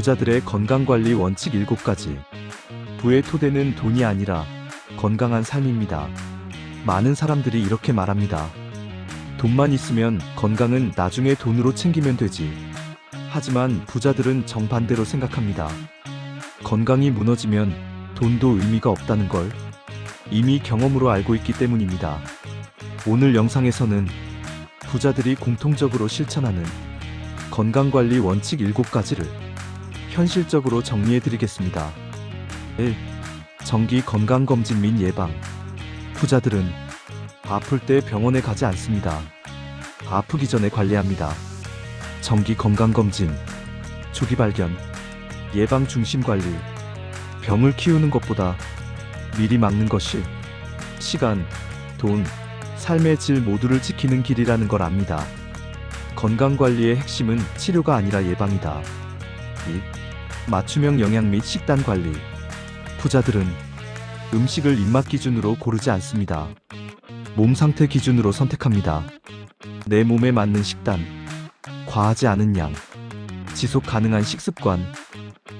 부자들의 건강관리 원칙 7가지. 부의 토대는 돈이 아니라 건강한 삶입니다. 많은 사람들이 이렇게 말합니다. 돈만 있으면 건강은 나중에 돈으로 챙기면 되지. 하지만 부자들은 정반대로 생각합니다. 건강이 무너지면 돈도 의미가 없다는 걸 이미 경험으로 알고 있기 때문입니다. 오늘 영상에서는 부자들이 공통적으로 실천하는 건강관리 원칙 7가지를 현실적으로 정리해 드리겠습니다. 1. 정기 건강검진 및 예방. 부자들은 아플 때 병원에 가지 않습니다. 아프기 전에 관리합니다. 정기 건강검진, 조기 발견, 예방 중심 관리. 병을 키우는 것보다 미리 막는 것이 시간, 돈, 삶의 질 모두를 지키는 길이라는 걸 압니다. 건강 관리의 핵심은 치료가 아니라 예방이다. 2. 맞춤형 영양 및 식단 관리. 부자들은 음식을 입맛 기준으로 고르지 않습니다. 몸 상태 기준으로 선택합니다. 내 몸에 맞는 식단, 과하지 않은 양, 지속 가능한 식습관,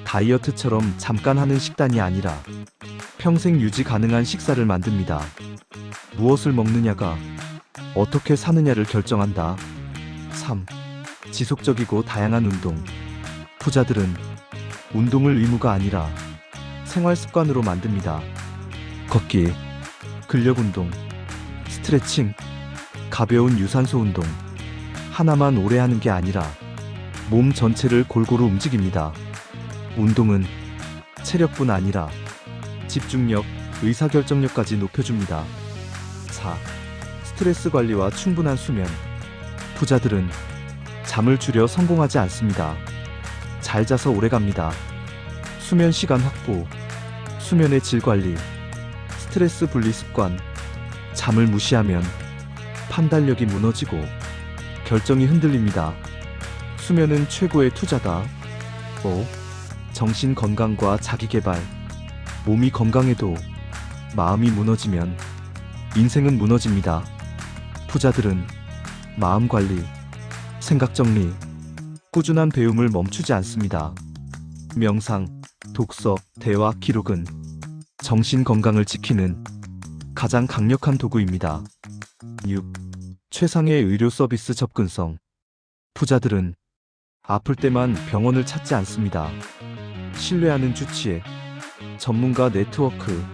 다이어트처럼 잠깐 하는 식단이 아니라 평생 유지 가능한 식사를 만듭니다. 무엇을 먹느냐가 어떻게 사느냐를 결정한다. 3. 지속적이고 다양한 운동. 부자들은 운동을 의무가 아니라 생활 습관으로 만듭니다. 걷기, 근력 운동, 스트레칭, 가벼운 유산소 운동. 하나만 오래 하는 게 아니라 몸 전체를 골고루 움직입니다. 운동은 체력뿐 아니라 집중력, 의사결정력까지 높여줍니다. 4. 스트레스 관리와 충분한 수면. 부자들은 잠을 줄여 성공하지 않습니다. 잘 자서 오래 갑니다. 수면 시간 확보, 수면의 질 관리, 스트레스 분리 습관, 잠을 무시하면 판단력이 무너지고 결정이 흔들립니다. 수면은 최고의 투자다. 5. 정신 건강과 자기 개발. 몸이 건강해도 마음이 무너지면 인생은 무너집니다. 부자들은 마음 관리, 생각 정리, 꾸준한 배움을 멈추지 않습니다. 명상, 독서, 대화, 기록은 정신 건강을 지키는 가장 강력한 도구입니다. 6. 최상의 의료 서비스 접근성. 부자들은 아플 때만 병원을 찾지 않습니다. 신뢰하는 주치의, 전문가 네트워크,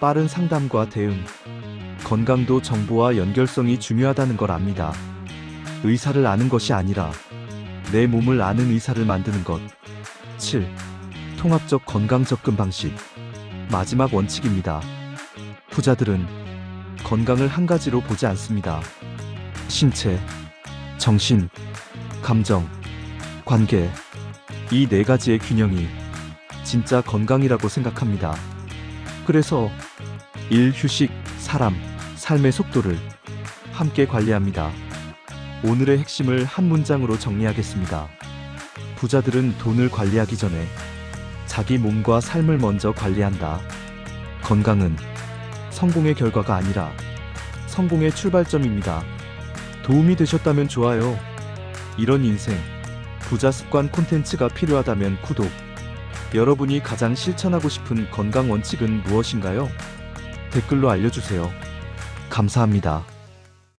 빠른 상담과 대응, 건강도 정보와 연결성이 중요하다는 걸 압니다. 의사를 아는 것이 아니라 내 몸을 아는 의사를 만드는 것. 7. 통합적 건강 접근 방식. 마지막 원칙입니다. 부자들은 건강을 한 가지로 보지 않습니다. 신체, 정신, 감정, 관계. 이 네 가지의 균형이 진짜 건강이라고 생각합니다. 그래서 일, 휴식, 사람, 삶의 속도를 함께 관리합니다. 오늘의 핵심을 한 문장으로 정리하겠습니다. 부자들은 돈을 관리하기 전에 자기 몸과 삶을 먼저 관리한다. 건강은 성공의 결과가 아니라 성공의 출발점입니다. 도움이 되셨다면 좋아요. 이런 인생, 부자 습관 콘텐츠가 필요하다면 구독. 여러분이 가장 실천하고 싶은 건강 원칙은 무엇인가요? 댓글로 알려주세요. 감사합니다.